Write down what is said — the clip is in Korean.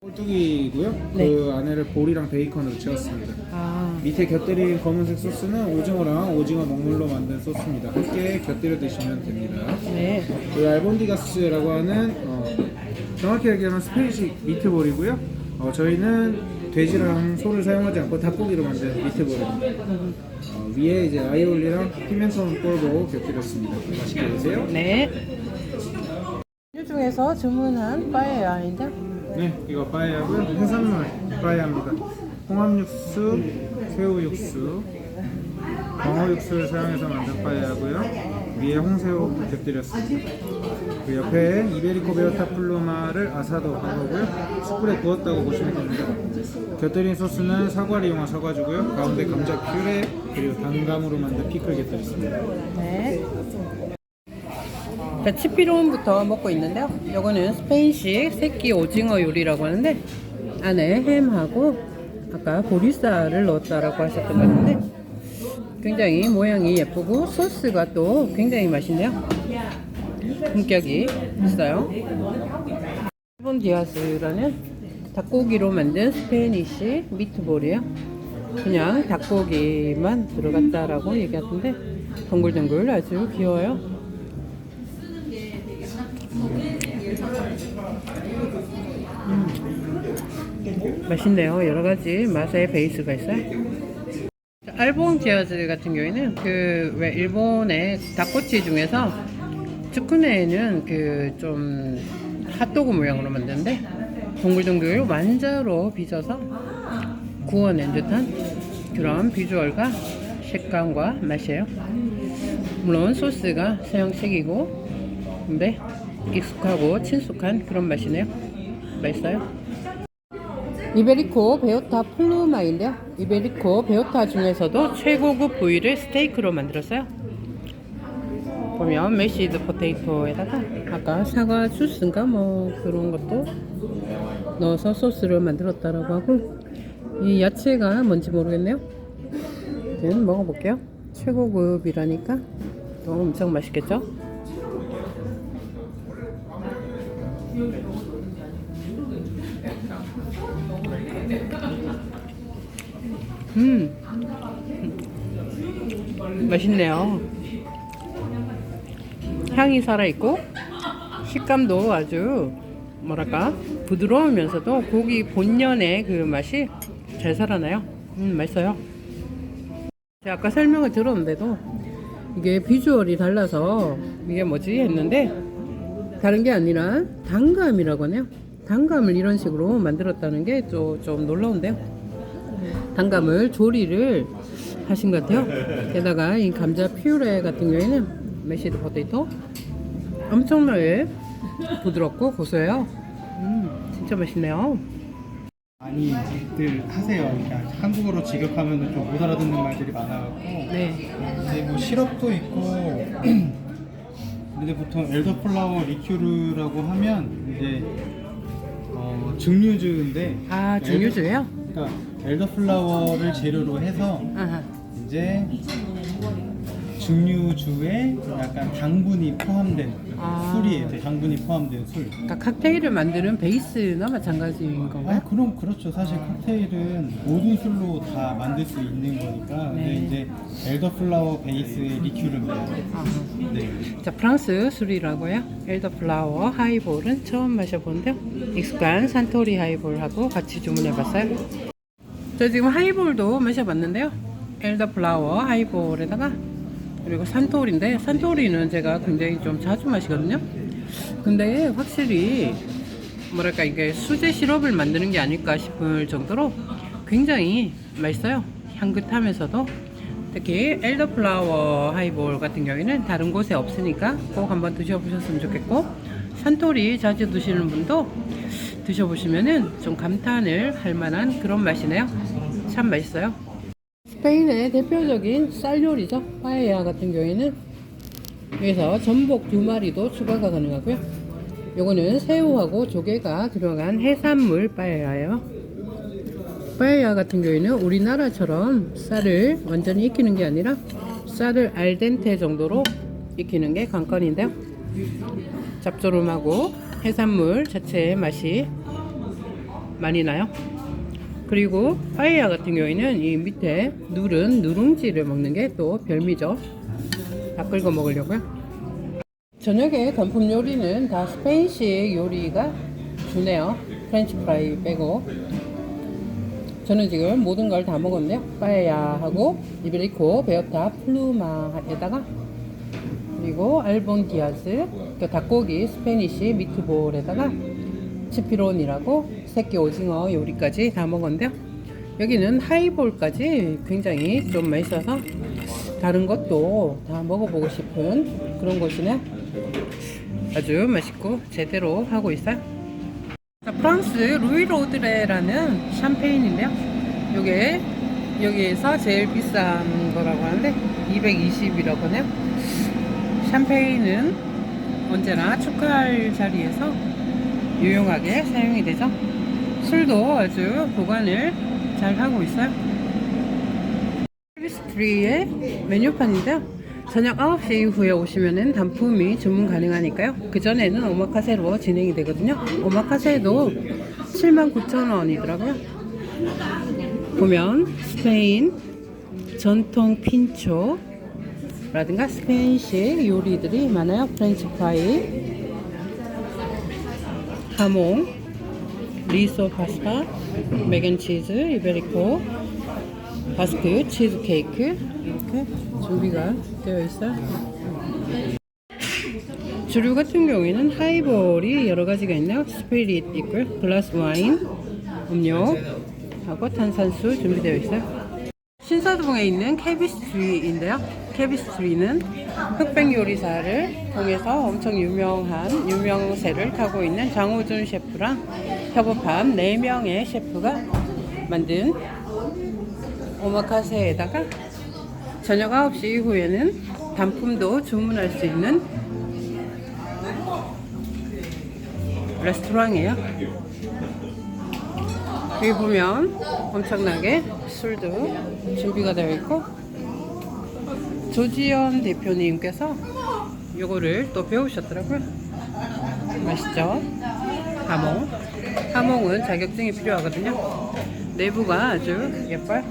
꼴뚜기고요. 네. 그 안에를 볼이랑 베이컨으로 채웠습니다. 아, 밑에 곁들인 검은색 소스는 오징어랑 오징어 먹물로 만든 소스입니다. 함께 곁들여 드시면 됩니다. 네. 그 알본디가스라고 하는 어, 정확히 얘기하면 스페인식 미트볼이고요. 어, 저희는 돼지랑 소를 사용하지 않고 닭고기로 만든 미트볼입니다. 어, 위에 이제 아이올리랑 피멘톤 꼴고 곁들였습니다. 맛있게 드세요. 네. 이 중에서 주문한 빠에야인데 네, 이거 빠에야고요. 해산물 빠에야입니다. 홍합 육수, 새우 육수, 광어 육수를 사용해서 만든 빠에야고요. 위에 홍새우 곁들였습니다. 그 옆에 이베리코 베오타 플루마를 아사도 한 거고요. 숯불에 구웠다고 보시면 됩니다. 곁들인 소스는 사과를 이용한 사과주고요. 가운데 감자 퓨레 그리고 단감으로 만든 피클 곁들였습니다. 네. 자, 치피론부터 먹고 있는데요. 요거는 스페인식 새끼 오징어 요리라고 하는데 안에 햄하고 아까 보리쌀을 넣었다라고 하셨던 것 같은데 굉장히 모양이 예쁘고 소스가 또 굉장히 맛있네요. 품격이 있어요. 일본 디아스라는 닭고기로 만든 스페니시 미트볼이에요. 그냥 닭고기만 들어갔다라고 얘기하던데 덩글덩글 아주 귀여워요. 음. 맛있네요. 여러 가지 맛의 베이스가 있어요. 알봉 지아즈 같은 경우에는 그 왜 일본의 닭꼬치 중에서 츠쿠네는 그 좀 핫도그 모양으로 만드는데 동글동글 완자로 빚어서 구워낸 듯한 그런 비주얼과 식감과 맛이에요. 물론 소스가 서양식이고 근데 익숙하고 친숙한 그런 맛이네요. 맛있어요. 이베리코 베오타 플루마인데요. 이베리코 베오타 중에서도 최고급 부위를 스테이크로 만들었어요. 보면 메시드 포테이토에다가 아까 사과 주스인가 뭐 그런 것도 넣어서 소스를 만들었다라고 하고 이 야채가 뭔지 모르겠네요. 먹어볼게요. 최고급이라니까 또 엄청 맛있겠죠? 음, 맛있네요. 향이 살아있고 식감도 아주 뭐랄까 부드러우면서도 고기 본연의 그 맛이 잘 살아나요. 음, 맛있어요. 제가 아까 설명을 들었는데도 이게 비주얼이 달라서 이게 뭐지 했는데 다른 게 아니라 단감이라고 하네요. 단감을 이런 식으로 만들었다는 게좀 놀라운데요. 단감을 조리를 하신 것 같아요. 게다가 이 감자 퓨레 같은 경우에는 메시드 포테이토 엄청나게 부드럽고 고소해요. 음, 진짜 맛있네요. 많이들 하세요. 이렇게 한국어로 직역하면 좀 못 알아듣는 말들이 많아갖고 네. 이제 뭐 시럽도 있고 근데 보통 엘더플라워 리큐르라고 하면 이제 어, 증류주인데 아, 증류주예요? 그러니까 엘더플라워를 재료로 해서 아하. 이제 증류주에 약간 당분이 포함된 아. 술이에요. 당분이 포함된 술. 그러니까 칵테일을 만드는 베이스나 마찬가지인 아, 건가요? 그럼 그렇죠. 사실 칵테일은 모든 술로 다 만들 수 있는 거니까. 네. 근데 이제 엘더플라워 베이스의 리큐르입니다. 아하. 네. 자, 프랑스 술이라고요. 엘더플라워 하이볼은 처음 마셔보는데요. 익숙한 산토리 하이볼하고 같이 주문해봤어요. 저 지금 하이볼도 마셔봤는데요. 엘더플라워 하이볼에다가 그리고 산토리인데 산토리는 제가 굉장히 좀 자주 마시거든요. 근데 확실히 뭐랄까 이게 수제 시럽을 만드는 게 아닐까 싶을 정도로 굉장히 맛있어요. 향긋하면서도 특히 엘더플라워 하이볼 같은 경우에는 다른 곳에 없으니까 꼭 한번 드셔보셨으면 좋겠고 산토리 자주 드시는 분도 드셔보시면은 좀 감탄을 할 만한 그런 맛이네요. 참 맛있어요. 스페인의 대표적인 쌀 요리죠. 파에야 같은 경우에는 여기서 전복 두 마리도 추가가 가능하고요. 요거는 새우하고 조개가 들어간 해산물 빠에야예요. 빠에야 같은 경우에는 우리나라처럼 쌀을 완전히 익히는 게 아니라 쌀을 알덴테 정도로 익히는 게 관건인데요. 짭조름하고 해산물 자체의 맛이 많이 나요. 그리고 파에야 같은 경우에는 이 밑에 누른 누룽지를 먹는 게 또 별미죠. 다 끓여 먹으려고요. 저녁에 단품 요리는 다 스페인식 요리가 주네요. 프렌치 프라이 빼고. 저는 지금 모든 걸 다 먹었네요. 빠에야하고 이베리코, 베어타, 플루마에다가 그리고 알본 디아즈, 그 닭고기 스페니시 미트볼에다가 치피론이라고 새끼 오징어 요리까지 다 먹었는데요. 여기는 하이볼까지 굉장히 좀 맛있어서 다른 것도 다 먹어보고 싶은 그런 곳이네. 아주 맛있고 제대로 하고 있어요. 자, 프랑스 루이로드레라는 샴페인인데요. 요게 여기에서 제일 비싼 거라고 하는데 220이라고 하네요. 샴페인은 언제나 축하할 자리에서 유용하게 사용이 되죠. 술도 아주 보관을 잘 하고 있어요. 서비스 트리의 메뉴판인데요. 저녁 9시 이후에 오시면은 단품이 주문 가능하니까요. 그전에는 오마카세로 진행이 되거든요. 오마카세도 79,000원이더라고요. 보면 스페인 전통 핀초 라든가 스페인식 요리들이 많아요. 프렌치 프라이, 하몽, 리소 파스타, 맥앤 치즈, 이베리코, 바스크, 치즈 케이크 이렇게 준비가 되어 있어요. 주류 같은 경우에는 하이볼이 여러 가지가 있네요. 스피릿 있고요. 글라스 와인, 음료 하고 탄산수 준비되어 있어요. 신사동에 있는 케비스트리인데요. 케비스트리는 흑백 요리사를 통해서 엄청 유명한 유명세를 타고 있는 장호준 셰프랑 협업한 4명의 셰프가 만든 오마카세에다가 저녁 9시 이후에는 단품도 주문할 수 있는 레스토랑이에요. 여기 보면 엄청나게 술도 준비가 되어 있고 조지현 대표님께서 요거를 또 배우셨더라고요. 맛있죠? 하몽. 하몽은 자격증이 필요하거든요. 내부가 아주 예뻐요.